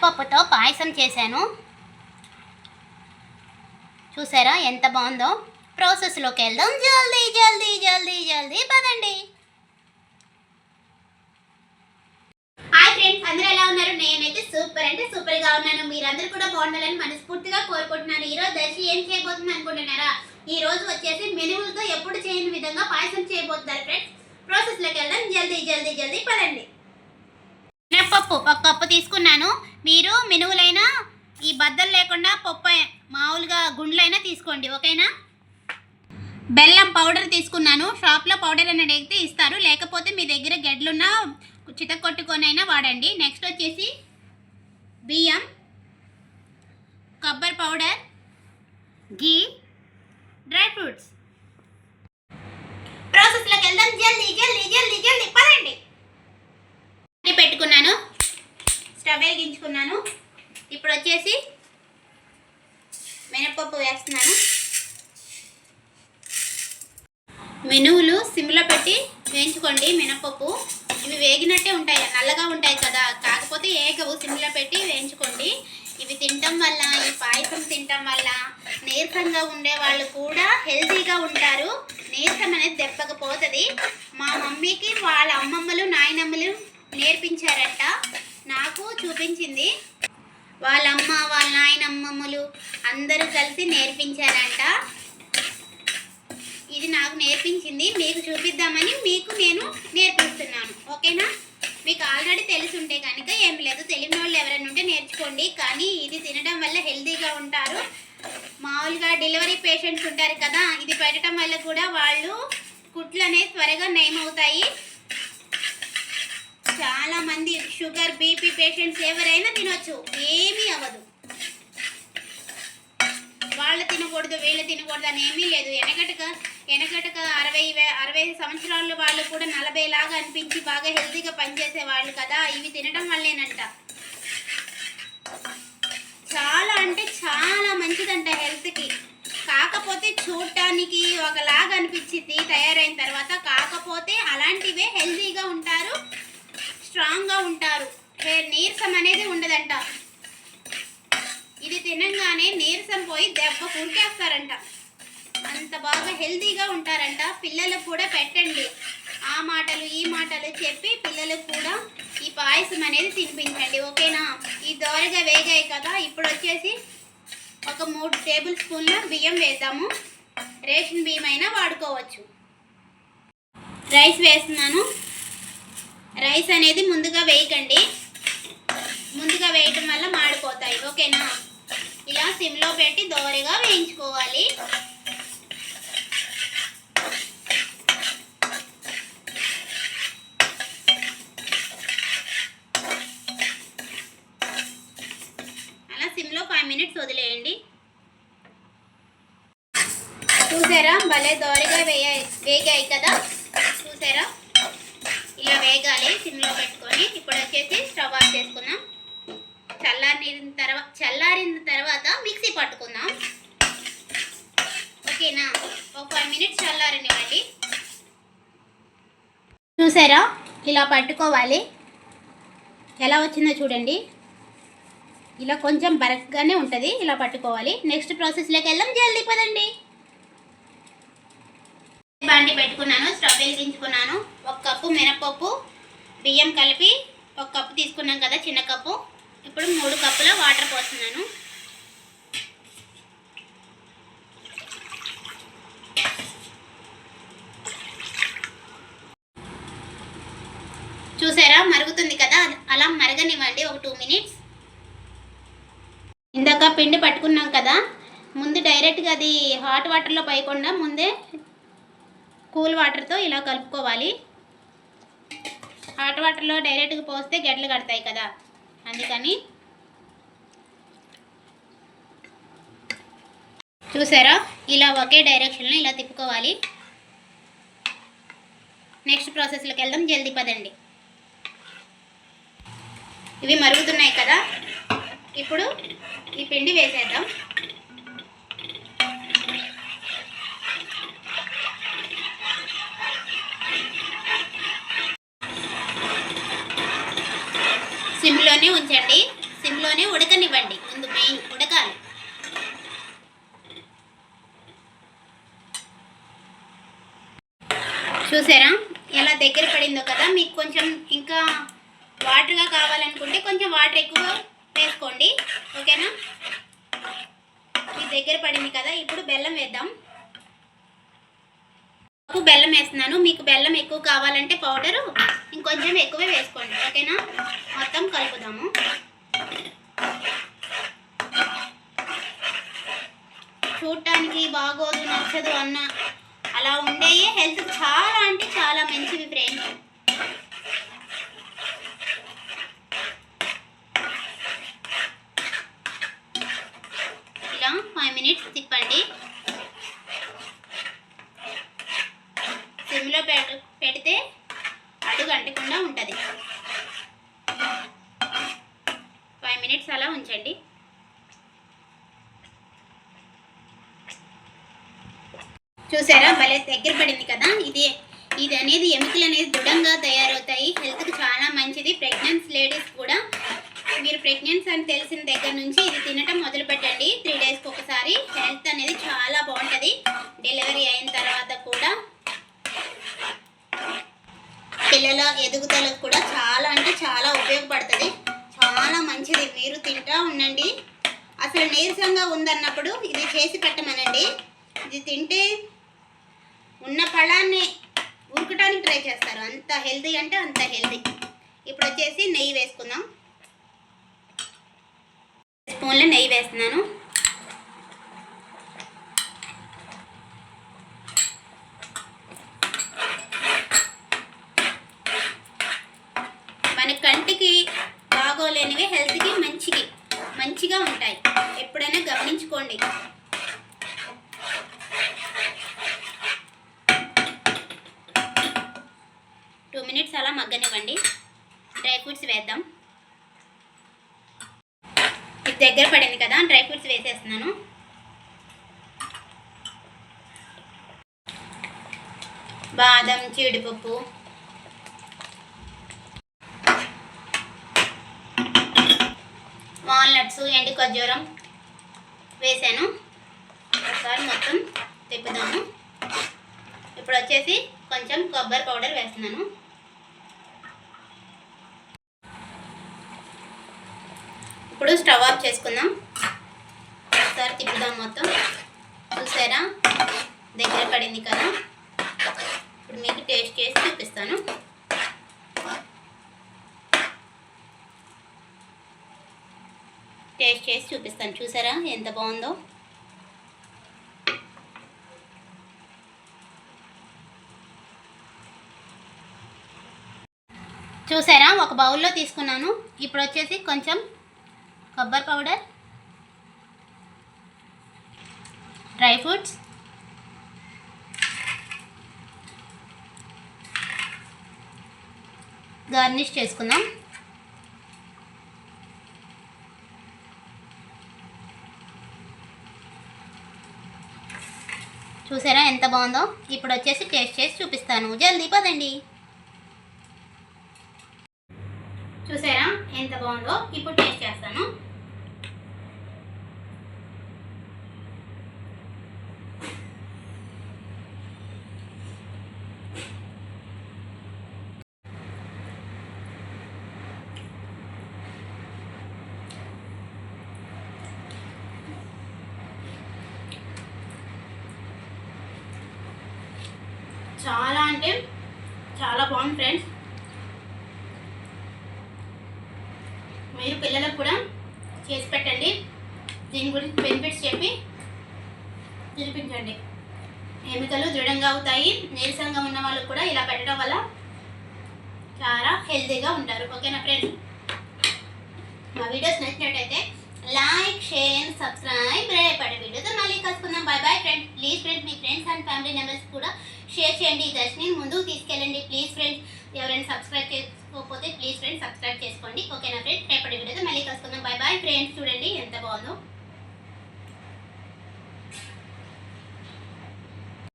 మినప్పప్పుతో పాయసం చేశాను. చూసారా ఎంత బాగుందో? ప్రాసెస్లోకి వెళ్దాం. జల్దీ జల్దీ జల్దీ జల్దీ పదండి. హాయ్ ఫ్రెండ్స్ అందరూ ఎలా ఉన్నారు? నేనైతే సూపర్ అంటే సూపర్గా ఉన్నాను. మీరందరూ కూడా బాగుండాలని మనస్ఫూర్తిగా కోరుకుంటున్నాను. ఈరోజు దర్శి ఏం చేయబోతుంది అనుకుంటున్నారా? ఈ రోజు వచ్చేసి మెనువులతో ఎప్పుడు చేయని విధంగా పాయసం చేయబోతున్నారు ఫ్రెండ్స్ ప్రాసెస్లోకి వెళ్దాం. జల్దీ జల్దీ జల్దీ పదండి. మినప్పప్పు ఒక కప్పు తీసుకున్నాను. మీరు మినువులైనా ఈ బద్దలు లేకుండా పప్పు మామూలుగా గుండ్లైనా తీసుకోండి ఓకేనా? బెల్లం పౌడర్ తీసుకున్నాను. షాప్లో పౌడర్ అని అడిగితే ఇస్తారు. లేకపోతే మీ దగ్గర గెడ్లున్న చితకొట్టుకొనైనా వాడండి. నెక్స్ట్ వచ్చేసి బియ్యం కొబ్బరి పౌడర్ గీ డ్రై ఫ్రూట్స్. ప్రాసెస్లోకి వెళ్దాం. జల్దీ జల్దీ జల్దీ జల్దీ పదండి అన్నీ పెట్టుకున్నాను వేగించుకున్నాను ఇప్పుడు వచ్చేసి మినపప్పు వేస్తున్నాను. మినువులు సిమ్లో పెట్టి వేయించుకోండి మినపప్పు. ఇవి వేగినట్టే ఉంటాయి నల్లగా ఉంటాయి కదా. కాకపోతే ఏగవు సిమ్లో పెట్టి వేయించుకోండి. ఇవి తినటం వల్ల ఈ పాయసం తినటం వల్ల నీరసంగా ఉండే వాళ్ళు కూడా హెల్తీగా ఉంటారు. నీరసం అనేది దెబ్బకపోతుంది మా మమ్మీకి వాళ్ళ అమ్మమ్మలు నాయనమ్మలు నేర్పించారంట. నాకు చూపించింది. వాళ్ళ అమ్మ వాళ్ళ నాయనమ్మమ్మలు అందరూ కలిసి నేర్పించారంట. ఇది నాకు నేర్పించింది. మీకు చూపిద్దామని మీకు నేను నేర్పిస్తున్నాను. ఓకేనా? మీకు ఆల్రెడీ తెలిసి ఉంటే కనుక ఏం లేదు. తెలియని వాళ్ళు ఎవరైనా ఉంటే నేర్చుకోండి. కానీ ఇది తినడం వల్ల హెల్తీగా ఉంటారు. మామూలుగా డెలివరీ పేషెంట్స్ ఉంటారు కదా ఇది పెట్టడం వల్ల కూడా వాళ్ళు కుట్లు అనేవి త్వరగా నయమవుతాయి. చాలా మంది షుగర్ బీపీ పేషెంట్స్ ఎవరైనా తినొచ్చు. ఏమీ అవ్వదు. వాళ్ళు తినకూడదు వీళ్ళు తినకూడదు అని ఏమీ లేదు. వెనకటక వెనకటక అరవై వే- అరవై సంవత్సరాల వాళ్ళు కూడా నలభై లాగా అనిపించి బాగా హెల్తీగా పనిచేసే వాళ్ళు కదా ఇవి తినడం వల్లేనంట. చాలా అంటే చాలా మంచిదంట హెల్త్కి. కాకపోతే చూడటానికి ఒకలాగా అనిపించింది తయారైన తర్వాత. కాకపోతే అలాంటివే హెల్తీగా ఉంటారు. స్ట్రాంగ్గా ఉంటారు. నీరసం అనేది ఉండదంట. ఇది తినంగానే నీరసం పోయి దెబ్బ కూరికేస్తారంట అంత బాగా హెల్తీగా ఉంటారంట. పిల్లలకు కూడా పెట్టండి. ఆ మాటలు ఈ మాటలు చెప్పి పిల్లలకు కూడా ఈ పాయసం అనేది తినిపించండి. ఓకేనా? ఈ దోరగా వేగాయి కదా. ఇప్పుడు వచ్చేసి ఒక మూడు టేబుల్ స్పూన్ల బియ్యం వేద్దాము. రేషన్ బియ్యం అయినా వాడుకోవచ్చు. రైస్ వేస్తున్నాను. రైస్ అనేది ముందుగా వేయకండి. ముందుగా వేయటం వల్ల మాడిపోతాయి. ఓకేనా? ఇలా సిమ్లో పెట్టి దోరగా వేయించుకోవాలి. అలా సిమ్లో ఫైవ్ మినిట్స్ వదిలేయండి. చూసారా? భలే దోరగా వేయ వేగాయి కదా? చూసారా? ఇలా వేగాలి సిమ్లో పెట్టుకొని. ఇప్పుడు వచ్చేసి స్టవ్ ఆఫ్ చేసుకుందాం. చల్లారిన తర్వాత చల్లారిన తర్వాత మిక్సీ పట్టుకుందాం. ఓకేనా? ఒక ఫైవ్ మినిట్స్ చల్లారనివ్వండి. చూసారా? ఇలా పట్టుకోవాలి. ఎలా వచ్చిందో చూడండి. ఇలా కొంచెం బరక్గానే ఉంటుంది. ఇలా పట్టుకోవాలి. నెక్స్ట్ ప్రాసెస్లోకి వెళ్దాం. జల్దీ పదండి. బాండి పెట్టుకున్నాను స్టవ్ వెలిగించుకున్నాను ఒక కప్పు మినపప్పు బియ్యం కలిపి ఒక కప్పు తీసుకున్నాం కదా చిన్న కప్పు. ఇప్పుడు మూడు కప్పుల వాటర్ పోస్తున్నాను. చూసారా? మరుగుతుంది కదా? అలా మరగనివ్వండి ఒక టూ మినిట్స్. ఇందాక పిండి పట్టుకున్నాం కదా? ముందు డైరెక్ట్గా అది హాట్ వాటర్లో పోయకుండా ముందే కూల్ వాటర్తో ఇలా కలుపుకోవాలి. హాట్ వాటర్లో డైరెక్ట్గా పోస్తే గడ్డలు కడతాయి కదా. అందుకని చూసారా? ఇలా ఒకే డైరెక్షన్లో ఇలా తిప్పుకోవాలి. నెక్స్ట్ ప్రాసెస్లోకి వెళ్దాం. జల్దీ పదండి. ఇవి మరుగుతున్నాయి కదా. ఇప్పుడు ఈ పిండి వేసేద్దాం. సిమ్లోనే ఉంచండి. సిమ్లోనే ఉడకనివ్వండి. ముందు మెయిన్ ఉడకాలి. చూసారా? ఎలా దగ్గర పడిందో కదా? మీకు కొంచెం ఇంకా వాటర్గా కావాలనుకుంటే కొంచెం వాటర్ ఎక్కువ వేసుకోండి. ఓకేనా? మీకు దగ్గర పడింది కదా? ఇప్పుడు బెల్లం వేద్దాం. నాకు బెల్లం వేస్తున్నాను. మీకు బెల్లం ఎక్కువ కావాలంటే పౌడరు ఇంకొంచెం ఎక్కువే వేసుకోండి. ఓకేనా? మొత్తం కలుపుదాము. చూడటానికి బాగోదు నచ్చదు అన్న అలా ఉండేవి హెల్త్ చాలా అంటే చాలా మంచిది ఫ్రెండ్స్ ఇలా ఫైవ్ మినిట్స్ తిప్పండి సిమ్లో పెడ పెడితే అడుగు అంటకుండా ఉంటుంది. ఫైవ్ మినిట్స్ అలా ఉంచండి. చూసారా? భలే దగ్గర పడింది కదా? ఇది ఇది అనేది ఎముకలు అనేది దృఢంగా తయారవుతాయి. హెల్త్కి చాలా మంచిది. ప్రెగ్నెన్స్ లేడీస్ కూడా. మీరు ప్రెగ్నెన్స్ అని తెలిసిన దగ్గర నుంచి ఇది తినటం మొదలు పెట్టండి త్రీ డేస్కి ఒకసారి హెల్త్ అనేది చాలా బాగుంటుంది డెలివరీ అయిన తర్వాత కూడా పిల్లల ఎదుగుదలకు కూడా చాలా అంటే చాలా ఉపయోగపడుతుంది. చాలా మంచిది. మీరు తింటా ఉండండి. అసలు నీరసంగా ఉందన్నప్పుడు ఇది చేసి పెట్టమనండి. ఇది తింటే ఉన్న ఫలాన్ని ఉరకటానికి ట్రై చేస్తారు. అంత హెల్తీ అంటే అంత హెల్తీ. ఇప్పుడు వచ్చేసి నెయ్యి వేసుకుందాం. స్పూన్లో నెయ్యి వేస్తున్నాను మన కంటికి బాగోలేనివి హెల్త్కి మంచికి మంచిగా ఉంటాయి ఎప్పుడైనా గమనించుకోండి టూ మినిట్స్ అలా మగ్గనివ్వండి డ్రై ఫ్రూట్స్ వేద్దాం. ఇది దగ్గర పడింది కదా డ్రై ఫ్రూట్స్ వేసేస్తున్నాను. బాదం జీడిపప్పు. వాల్నట్స్ ఎండి ఖర్జూరం వేసాను. ఒకసారి మొత్తం తిప్పుదాము. ఇప్పుడు వచ్చేసి కొంచెం కొబ్బరి పౌడర్ వేస్తున్నాను. ఇప్పుడు స్టవ్ ఆఫ్ చేసుకుందాం. ఒకసారి తిప్పుదాం మొత్తం. చూసారా? దగ్గర పడింది కదా? ఇప్పుడు మీకు టేస్ట్ చేసి చూపిస్తాను. టేస్ట్ చేసి చూపిస్తాను. చూసారా? ఎంత బాగుందో? చూసారా? ఒక బౌల్లో తీసుకున్నాను. ఇప్పుడు వచ్చేసి కొంచెం కొబ్బరి పౌడర్ డ్రై ఫ్రూట్స్ గార్నిష్ చేసుకుందాం. చూసారా ఎంత బాగుందో? ఇప్పుడు వచ్చేసి టేస్ట్ చేసి చూపిస్తాను. జల్దీ పదండి. చూసారా ఎంత బాగుందో? ఇప్పుడు టేస్ట్ చేస్తాను. చాలా అంటే చాలా బాగుంది ఫ్రెండ్స్. మీరు పిల్లలకు కూడా చేసి పెట్టండి. దీని గురించి బెనిఫిట్స్ చెప్పి తినిపించండి ఎముకలు దృఢంగా అవుతాయి. నీరసంగా ఉన్న వాళ్ళు కూడా ఇలా పెట్టడం వల్ల చాలా హెల్తీగా ఉంటారు. ఓకేనా ఫ్రెండ్స్? మా వీడియోస్ నచ్చినట్టయితే లైక్ షేర్ సబ్స్క్రైబ్. రేపటి వీడియోతో మళ్ళీ కలుసుకుందాం. Bye bye friend please friend me friends and family members కూడా షేర్ చేయండి. ఈ దర్శని ముందుకు తీసుకెళ్ళండి. ప్లీజ్ ఫ్రెండ్స్ ఎవరైనా సబ్స్క్రైబ్ చేసుకోకపోతే ప్లీజ్ ఫ్రెండ్స్ సబ్స్క్రైబ్ చేసుకోండి. ఓకేనా ఫ్రెండ్స్? రేపటి వీడియోతో మళ్ళీ కలుసుకుందాం. Bye bye friends. చూడండి ఎంత బాగుందో.